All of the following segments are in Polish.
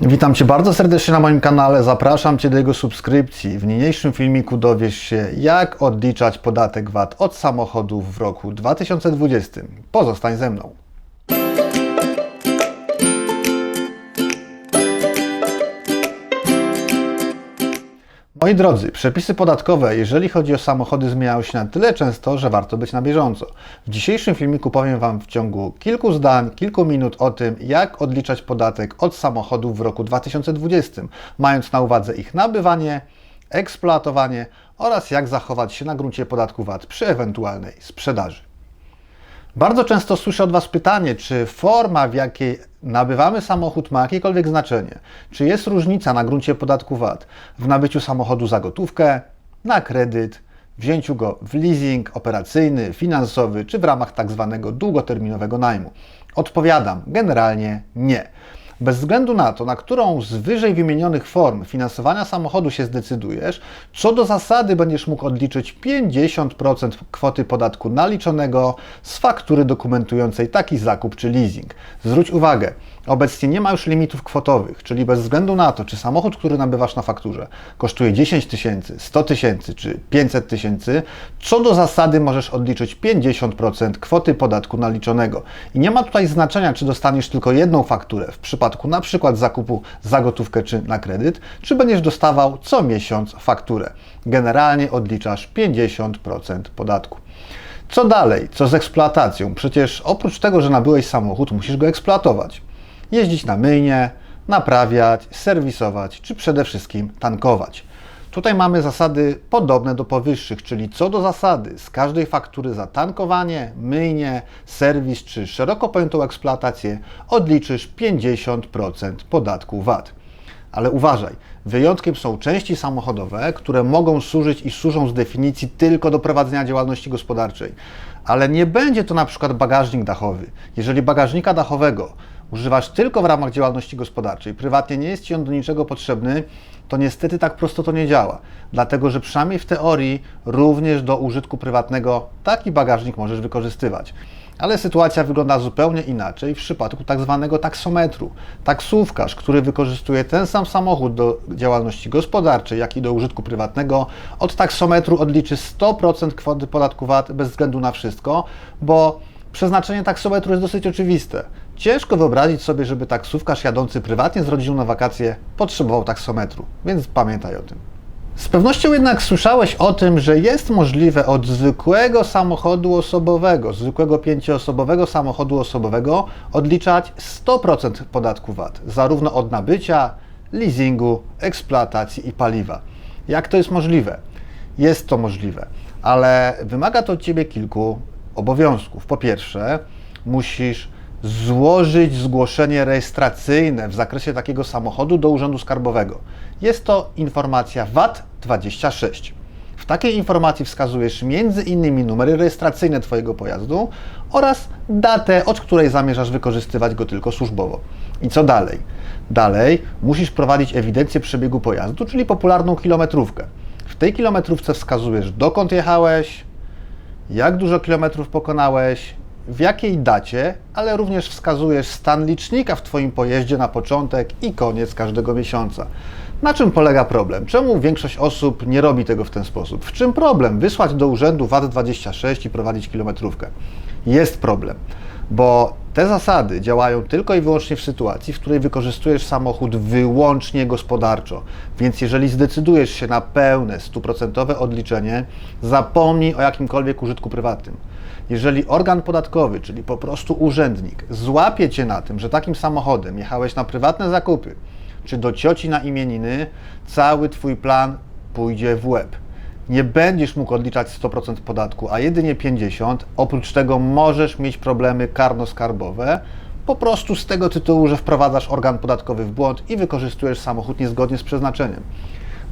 Witam Cię bardzo serdecznie na moim kanale. Zapraszam Cię do jego subskrypcji. W niniejszym filmiku dowiesz się, jak odliczać podatek VAT od samochodów w roku 2020. Pozostań ze mną. Moi drodzy, przepisy podatkowe, jeżeli chodzi o samochody, zmieniają się na tyle często, że warto być na bieżąco. W dzisiejszym filmiku powiem Wam w ciągu kilku zdań, kilku minut o tym, jak odliczać podatek od samochodów w roku 2020, mając na uwadze ich nabywanie, eksploatowanie oraz jak zachować się na gruncie podatku VAT przy ewentualnej sprzedaży. Bardzo często słyszę od Was pytanie, czy forma, w jakiej nabywamy samochód, ma jakiekolwiek znaczenie. Czy jest różnica na gruncie podatku VAT w nabyciu samochodu za gotówkę, na kredyt, wzięciu go w leasing operacyjny, finansowy, czy w ramach tak zwanego długoterminowego najmu? Odpowiadam, generalnie nie. Bez względu na to, na którą z wyżej wymienionych form finansowania samochodu się zdecydujesz, co do zasady będziesz mógł odliczyć 50% kwoty podatku naliczonego z faktury dokumentującej taki zakup czy leasing. Zwróć uwagę, obecnie nie ma już limitów kwotowych, czyli bez względu na to, czy samochód, który nabywasz na fakturze kosztuje 10 tysięcy, 100 tysięcy czy 500 tysięcy, co do zasady możesz odliczyć 50% kwoty podatku naliczonego. I nie ma tutaj znaczenia, czy dostaniesz tylko jedną fakturę w przypadku na przykład zakupu za gotówkę czy na kredyt, czy będziesz dostawał co miesiąc fakturę. Generalnie odliczasz 50% podatku. Co dalej? Co z eksploatacją? Przecież oprócz tego, że nabyłeś samochód, musisz go eksploatować. Jeździć na myjnie, naprawiać, serwisować, czy przede wszystkim tankować. Tutaj mamy zasady podobne do powyższych, czyli co do zasady z każdej faktury za tankowanie, myjnie, serwis czy szeroko pojętą eksploatację odliczysz 50% podatku VAT. Ale uważaj, wyjątkiem są części samochodowe, które mogą służyć i służą z definicji tylko do prowadzenia działalności gospodarczej. Ale nie będzie to na przykład bagażnik dachowy. Jeżeli bagażnika dachowego używasz tylko w ramach działalności gospodarczej, prywatnie nie jest Ci on do niczego potrzebny, to niestety tak prosto to nie działa. Dlatego, że przynajmniej w teorii również do użytku prywatnego taki bagażnik możesz wykorzystywać. Ale sytuacja wygląda zupełnie inaczej w przypadku tak zwanego taksometru. Taksówkarz, który wykorzystuje ten sam samochód do działalności gospodarczej, jak i do użytku prywatnego, od taksometru odliczy 100% kwoty podatku VAT bez względu na wszystko, bo przeznaczenie taksometru jest dosyć oczywiste. Ciężko wyobrazić sobie, żeby taksówkarz jadący prywatnie z rodziną na wakacje potrzebował taksometru, więc pamiętaj o tym. Z pewnością jednak słyszałeś o tym, że jest możliwe od zwykłego samochodu osobowego, zwykłego pięcioosobowego samochodu osobowego odliczać 100% podatku VAT, zarówno od nabycia, leasingu, eksploatacji i paliwa. Jak to jest możliwe? Jest to możliwe, ale wymaga to od Ciebie kilku obowiązków. Po pierwsze, musisz złożyć zgłoszenie rejestracyjne w zakresie takiego samochodu do Urzędu Skarbowego. Jest to informacja VAT 26. W takiej informacji wskazujesz m.in. numery rejestracyjne Twojego pojazdu oraz datę, od której zamierzasz wykorzystywać go tylko służbowo. I co dalej? Dalej musisz prowadzić ewidencję przebiegu pojazdu, czyli popularną kilometrówkę. W tej kilometrówce wskazujesz dokąd jechałeś, jak dużo kilometrów pokonałeś, w jakiej dacie, ale również wskazujesz stan licznika w Twoim pojeździe na początek i koniec każdego miesiąca. Na czym polega problem? Czemu większość osób nie robi tego w ten sposób? W czym problem? Wysłać do urzędu VAT26 i prowadzić kilometrówkę. Jest problem, bo te zasady działają tylko i wyłącznie w sytuacji, w której wykorzystujesz samochód wyłącznie gospodarczo. Więc jeżeli zdecydujesz się na pełne, stuprocentowe odliczenie, zapomnij o jakimkolwiek użytku prywatnym. Jeżeli organ podatkowy, czyli po prostu urzędnik, złapie Cię na tym, że takim samochodem jechałeś na prywatne zakupy, czy do cioci na imieniny, cały Twój plan pójdzie w łeb. Nie będziesz mógł odliczać 100% podatku, a jedynie 50%. Oprócz tego możesz mieć problemy karno-skarbowe, po prostu z tego tytułu, że wprowadzasz organ podatkowy w błąd i wykorzystujesz samochód niezgodnie z przeznaczeniem.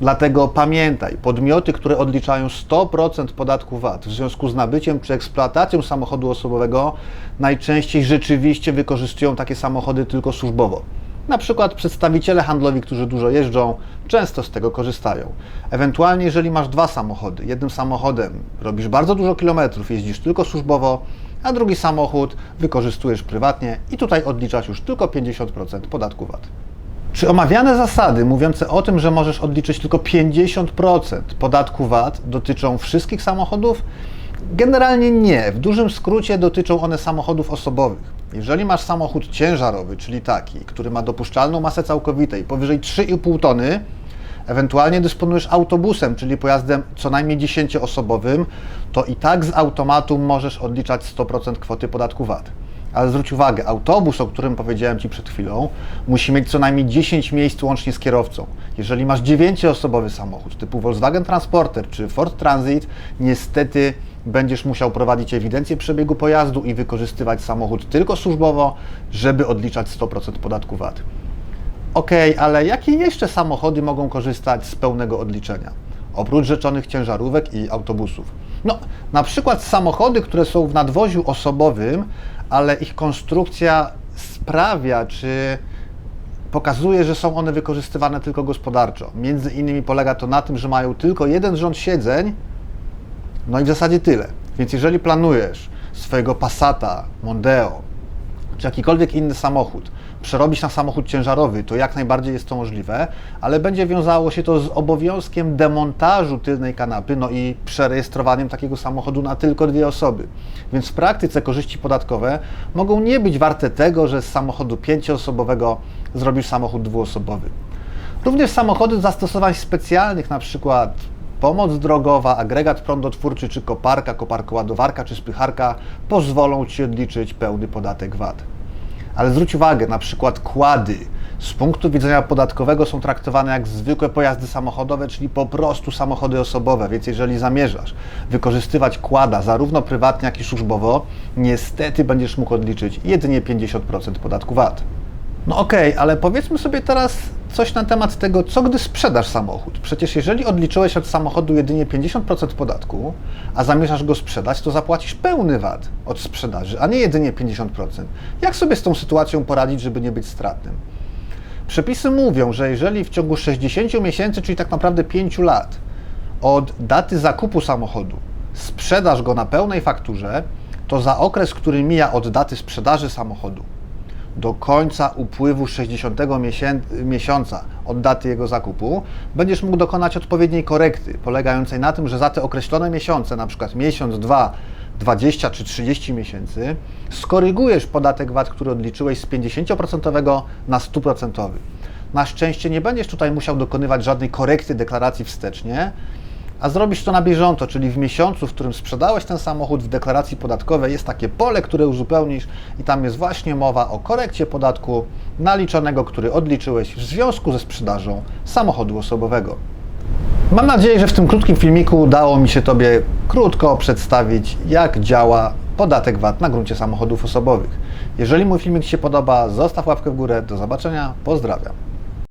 Dlatego pamiętaj, podmioty, które odliczają 100% podatku VAT w związku z nabyciem czy eksploatacją samochodu osobowego, najczęściej rzeczywiście wykorzystują takie samochody tylko służbowo. Na przykład przedstawiciele handlowi, którzy dużo jeżdżą, często z tego korzystają. Ewentualnie, jeżeli masz dwa samochody, jednym samochodem robisz bardzo dużo kilometrów, jeździsz tylko służbowo, a drugi samochód wykorzystujesz prywatnie i tutaj odliczasz już tylko 50% podatku VAT. Czy omawiane zasady mówiące o tym, że możesz odliczyć tylko 50% podatku VAT dotyczą wszystkich samochodów? Generalnie nie. W dużym skrócie dotyczą one samochodów osobowych. Jeżeli masz samochód ciężarowy, czyli taki, który ma dopuszczalną masę całkowitej powyżej 3,5 tony, ewentualnie dysponujesz autobusem, czyli pojazdem co najmniej 10-osobowym, to i tak z automatu możesz odliczać 100% kwoty podatku VAT. Ale zwróć uwagę, autobus, o którym powiedziałem Ci przed chwilą, musi mieć co najmniej 10 miejsc łącznie z kierowcą. Jeżeli masz 9-osobowy samochód typu Volkswagen Transporter czy Ford Transit, niestety będziesz musiał prowadzić ewidencję przebiegu pojazdu i wykorzystywać samochód tylko służbowo, żeby odliczać 100% podatku VAT. Ok, ale jakie jeszcze samochody mogą korzystać z pełnego odliczenia? Oprócz rzeczonych ciężarówek i autobusów. No, na przykład samochody, które są w nadwoziu osobowym, ale ich konstrukcja sprawia, czy pokazuje, że są one wykorzystywane tylko gospodarczo. Między innymi polega to na tym, że mają tylko jeden rząd siedzeń, no i w zasadzie tyle. Więc jeżeli planujesz swojego Passata, Mondeo, czy jakikolwiek inny samochód przerobić na samochód ciężarowy, to jak najbardziej jest to możliwe, ale będzie wiązało się to z obowiązkiem demontażu tylnej kanapy, no i przerejestrowaniem takiego samochodu na tylko dwie osoby. Więc w praktyce korzyści podatkowe mogą nie być warte tego, że z samochodu pięcioosobowego zrobisz samochód dwuosobowy. Również samochody zastosowań specjalnych, na przykład pomoc drogowa, agregat prądotwórczy, czy koparka, koparkoładowarka, czy spycharka pozwolą Ci odliczyć pełny podatek VAT. Ale zwróć uwagę, na przykład kłady z punktu widzenia podatkowego są traktowane jak zwykłe pojazdy samochodowe, czyli po prostu samochody osobowe, więc jeżeli zamierzasz wykorzystywać kłada zarówno prywatnie, jak i służbowo, niestety będziesz mógł odliczyć jedynie 50% podatku VAT. No okej, okay, ale powiedzmy sobie teraz coś na temat tego, co gdy sprzedasz samochód. Przecież jeżeli odliczyłeś od samochodu jedynie 50% podatku, a zamierzasz go sprzedać, to zapłacisz pełny VAT od sprzedaży, a nie jedynie 50%. Jak sobie z tą sytuacją poradzić, żeby nie być stratnym? Przepisy mówią, że jeżeli w ciągu 60 miesięcy, czyli tak naprawdę 5 lat, od daty zakupu samochodu sprzedasz go na pełnej fakturze, to za okres, który mija od daty sprzedaży samochodu do końca upływu 60 miesiąca od daty jego zakupu, będziesz mógł dokonać odpowiedniej korekty, polegającej na tym, że za te określone miesiące, przykład miesiąc, dwa, 20 czy 30 miesięcy, skorygujesz podatek VAT, który odliczyłeś z 50% na 100%. Na szczęście nie będziesz tutaj musiał dokonywać żadnej korekty deklaracji wstecznie, a zrobisz to na bieżąco, czyli w miesiącu, w którym sprzedałeś ten samochód w deklaracji podatkowej, jest takie pole, które uzupełnisz i tam jest właśnie mowa o korekcie podatku naliczonego, który odliczyłeś w związku ze sprzedażą samochodu osobowego. Mam nadzieję, że w tym krótkim filmiku udało mi się Tobie krótko przedstawić, jak działa podatek VAT na gruncie samochodów osobowych. Jeżeli mój filmik Ci się podoba, zostaw łapkę w górę. Do zobaczenia. Pozdrawiam.